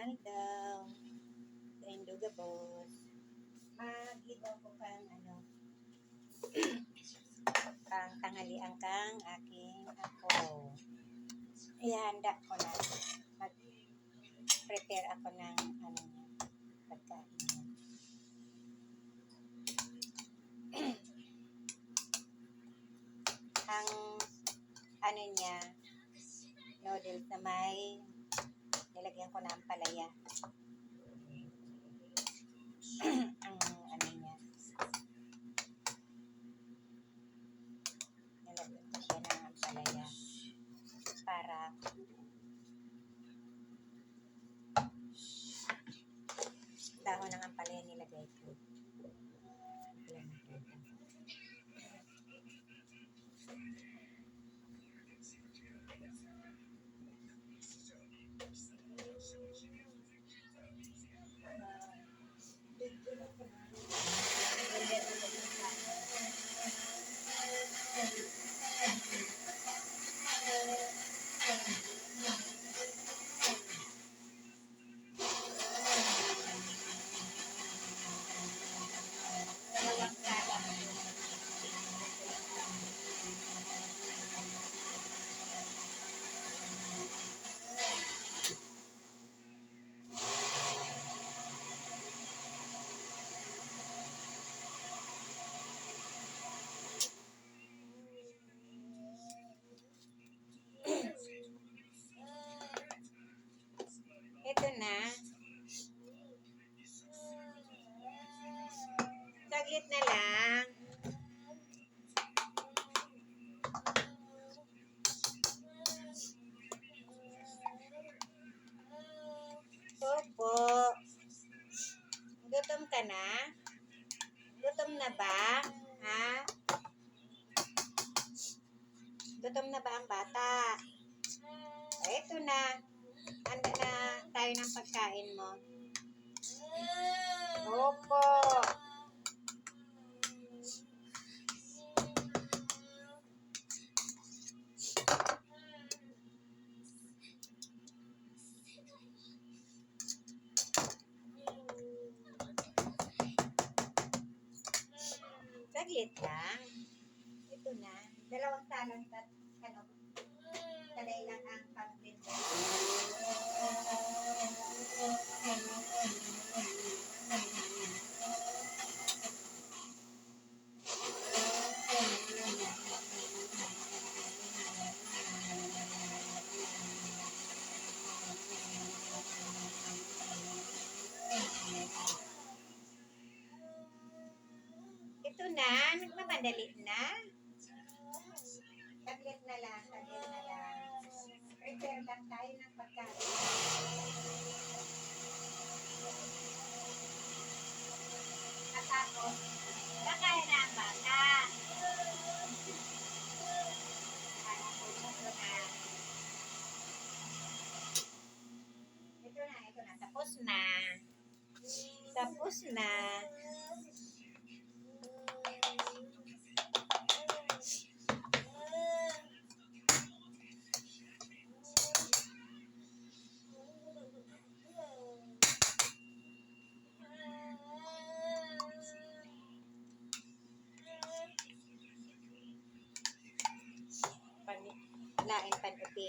Aldaw. Endo gabos. Magibaw ko kang ano. kang tanghalian kang aking ako. Ihanda ko na. Mag-prepare ako ng ano niya, pagkain ang ano niya, noodles na may nilagyan ko na ang palaya. ang ano niya. Nilagyan ko siya ng ang palaya para dahon ng ang palaya nilagay ko. Ayan, ayan. Ito na. Saglit na lang. Opo. Gutom ka na? Gutom na ba? Ha? Gutom na ba ang bata? Ito na. Handa na tayo ng pagkain mo. Opo. Saglit lang. Ito na. Dalawang salon at ano, talay lang ang pang-blender. Ito na, nagmamadali na. Saglit na lang, saglit na lang. Prepare lang tayo ng pagkain. At tapos, kakain na ang bata. Ito na, ito na. Tapos na. Tapos na.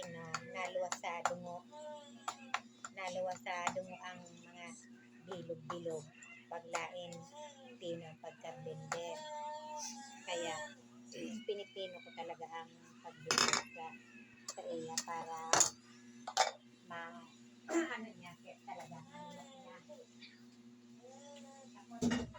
Panupino naluwas sa dungo naluwas sa dungo ang mga bilog-bilog paglain pino ang pagkabende kaya pinipino ko talaga ang pagbilog sa iya para ma ano niya kaya talaga ano niya. Tapos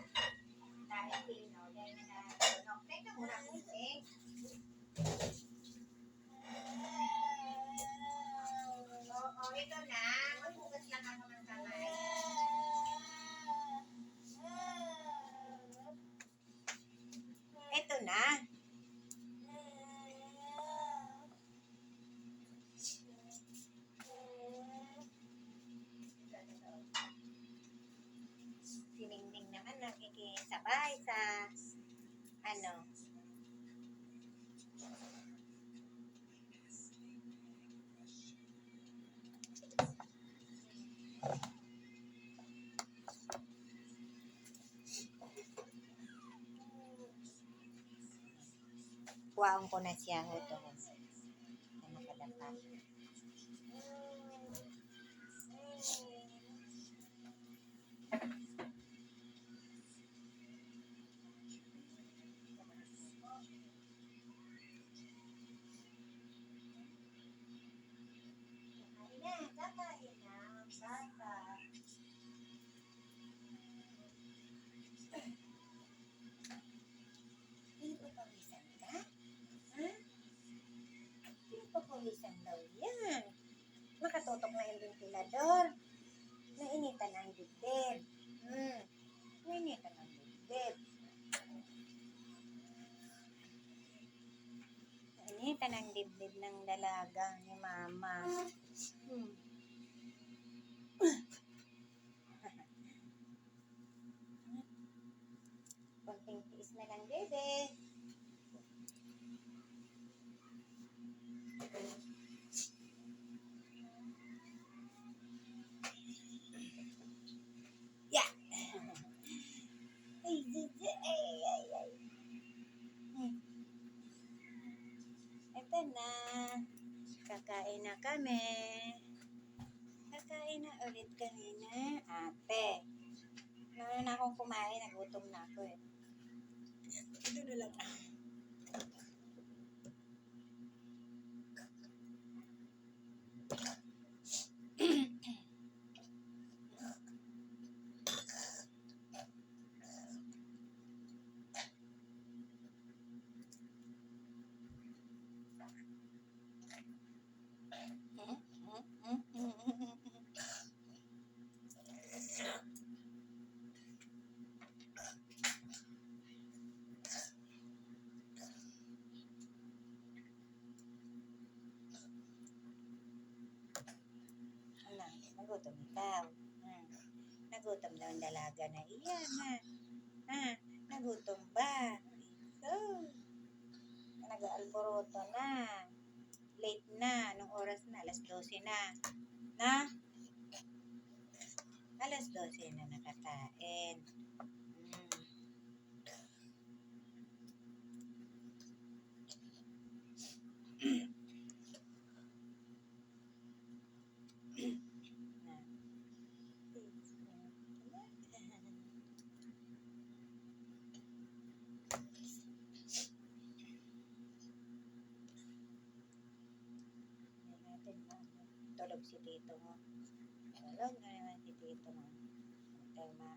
Kuwaon ko na siya ito. Na nakadapat. Kakain na, kakain na. Pinapapawisan daw yan. Nakatutok na yung ventilador. Nainitan ang dibdib. Hmm. Nainitan ang dibdib. Nainitan ang dibdib ng dalaga ni mama. Kakain na kami. Kakain na ulit kami na ate. Nauna na akong kumain, nagutom na ako eh. Ito na lang. Nagutom ikaw. Hmm. Nagutom daw ang dalaga na iyan, ha? Ha? Nagutom ba? Ito. Nag-aalboroto na. Late na. Anong oras na? Alas 12 na. Na? Alas 12 na nakakain. Hmm. Na. Hindi natin na tulog si tito mo. Tulog na naman si tito mo. Huwag ma...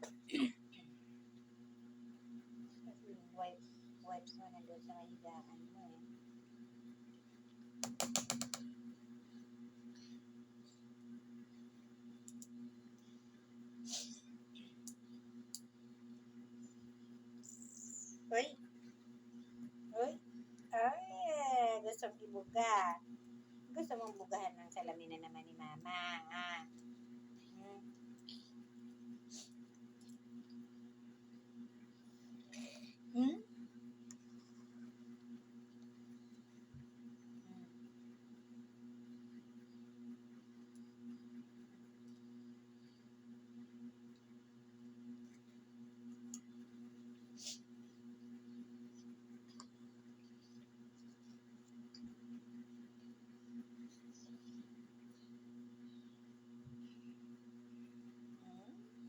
Kasi yung wife, wipes mo nandun sa higaan mo eh. Uy! Uy! Ay, gusto mong ibuga. Gusto mong bugahan ng salamin na naman ni mama, ha? Hmm. Hmm?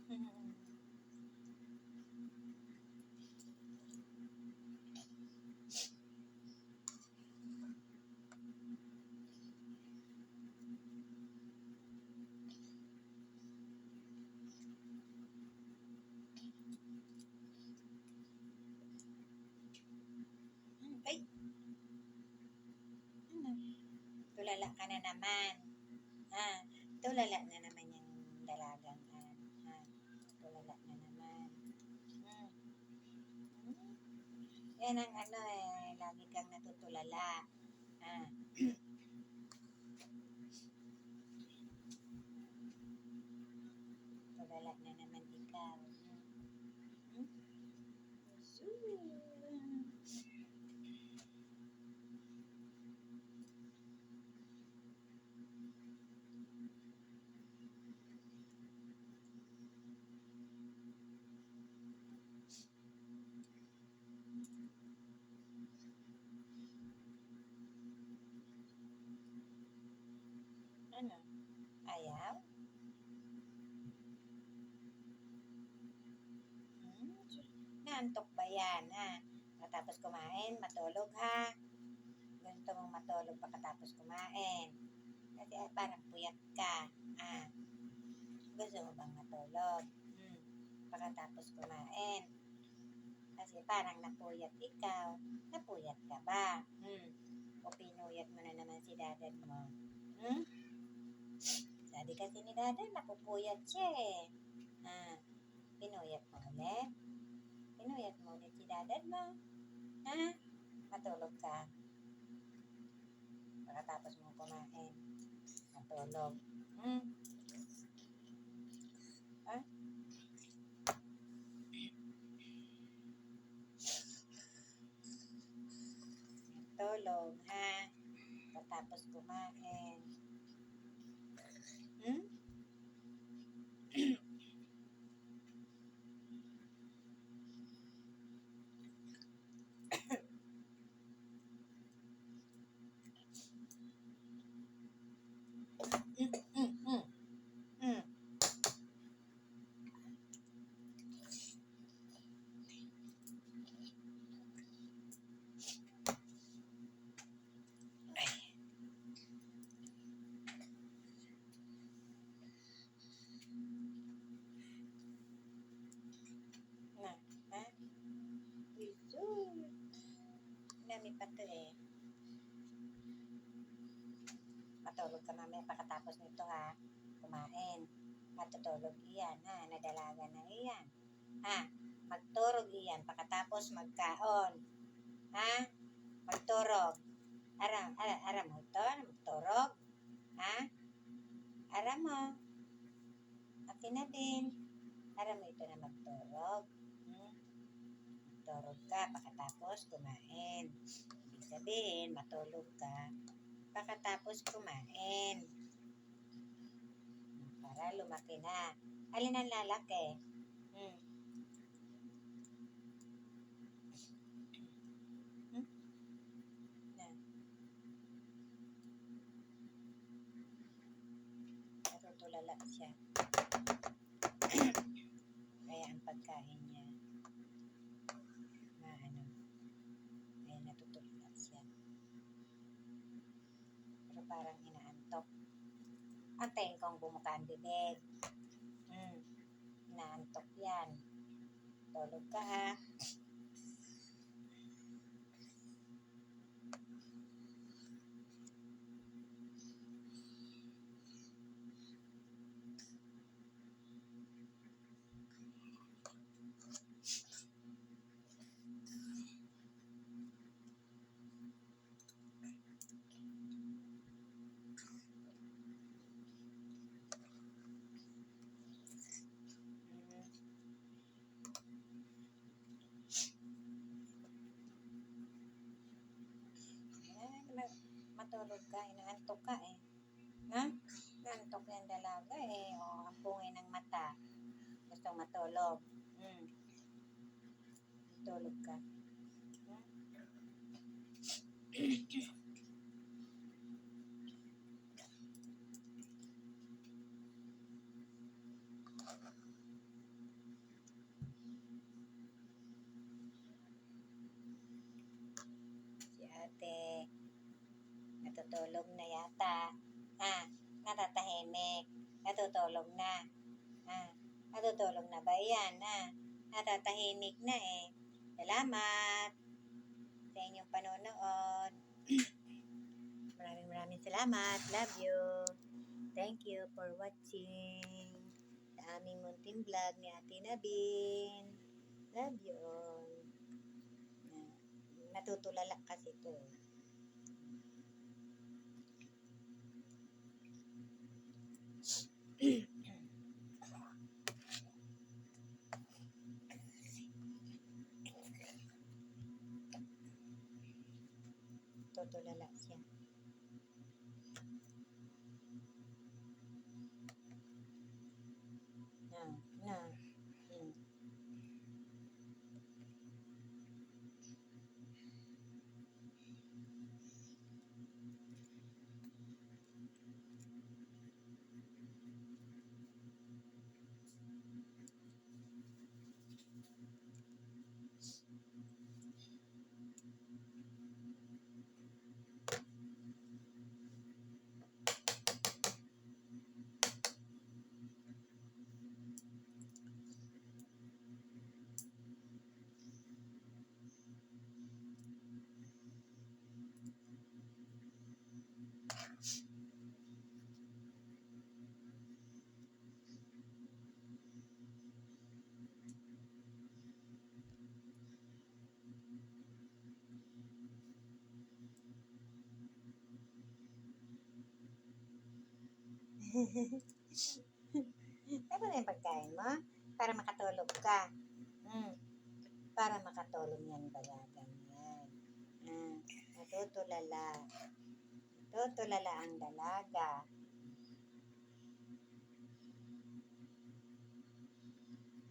Hmm. Hmm. Ay! Ano? Tulala ka na naman. Ha? Tulala na naman yung dalagang yan. Ha? Tulala na naman. Hmm. Hmm. Yan ang ano eh, lagi kang natutulala. Ha? Tulala na naman ikaw. Hmm? Sus. Yan, ha? Pagkatapos kumain, matulog, ha? Gusto mong matulog pagkatapos kumain. Kasi ah, parang puyat ka, ah. Gusto mo bang matulog? Hmm. Pagkatapos kumain. Kasi parang napuyat ikaw. Napuyat ka ba? Hmm. O pinuyat mo na naman si dadad mo. Hmm? Sabi kasi ni dadad, napupuyat siya eh. Ah, pinuyat mo ulit? Pinuyat mo ulit si dadad mo? Ha? Matulog ka. Pagkatapos mo kumain. Matulog. Hmm? Ha? Tulog, ha? Pagkatapos kumain. Hmm? Mm, mm, mm. Mm. Ay. Na, ha? Wizard. Dami pa to eh. Matulog ka mamaya pagkatapos nito ha. Kumain. Matutulog iyan ha. Nadalaga na iyan. Ha? Magturog iyan pagkatapos magkaon. Ha? Magturog. Aram, aram, aram mo ito? Magturog? Ha? Aram mo? Akin na din. Aram mo ito na magturog. Hmm? Ka pagkatapos kumain. Ibig sabihin, matulog ka pagkatapos kumain. Para lumaki na. Alin ang lalaki? Hmm. Hmm? Na. Natutulala siya. Kaya ang pagkain niya na ano, ay natutulala siya. Pero parang inaantok. Antayin kong bibig. Hmm. Inaantok yan. Tulog ka ha. Hmm. Ayan, ma- matulog ka, inaantok ka eh. Na? Inaantok yung dalaga eh. O, ang pungay ng mata. Gusto matulog. Hmm. Tulog ka. Hmm? Si ate, natutulog na yata. Ha? Natatahimik. Natutulog na. Ha? Natutulog na ba yan? Ha? Natatahimik na eh. Salamat sa inyong panonood. maraming maraming salamat. Love you. Thank you for watching sa aming munting vlog ni Ate Nabin. Love you all. Na- Natutulala kasi to. Tutulala siya. Na, na. Hmm. Ano na yung pagkain mo? Para makatulog ka. Hmm. Para makatulog yan dalagang yan. Hmm. Natutulala. Natutulala ang dalaga.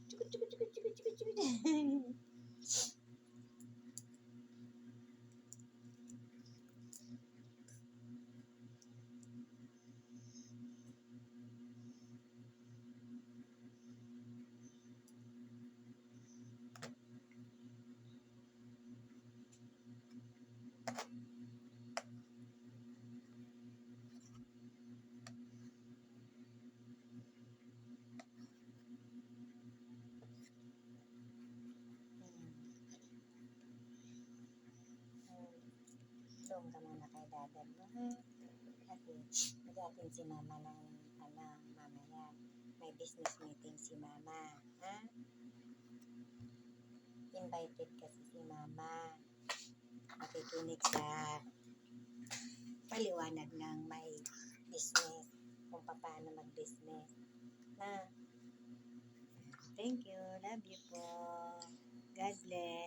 Chukut, chukut, chukut, chukut, chukut, chukut. Doon ka muna kay dadad mo, ha? Kasi mag-atin si mama ng ano, mamaya. May business meeting si mama, ha? Invited kasi si mama. Makikinig sa paliwanag ng may business kung paano mag-business. Na, thank you. Love you po. God bless.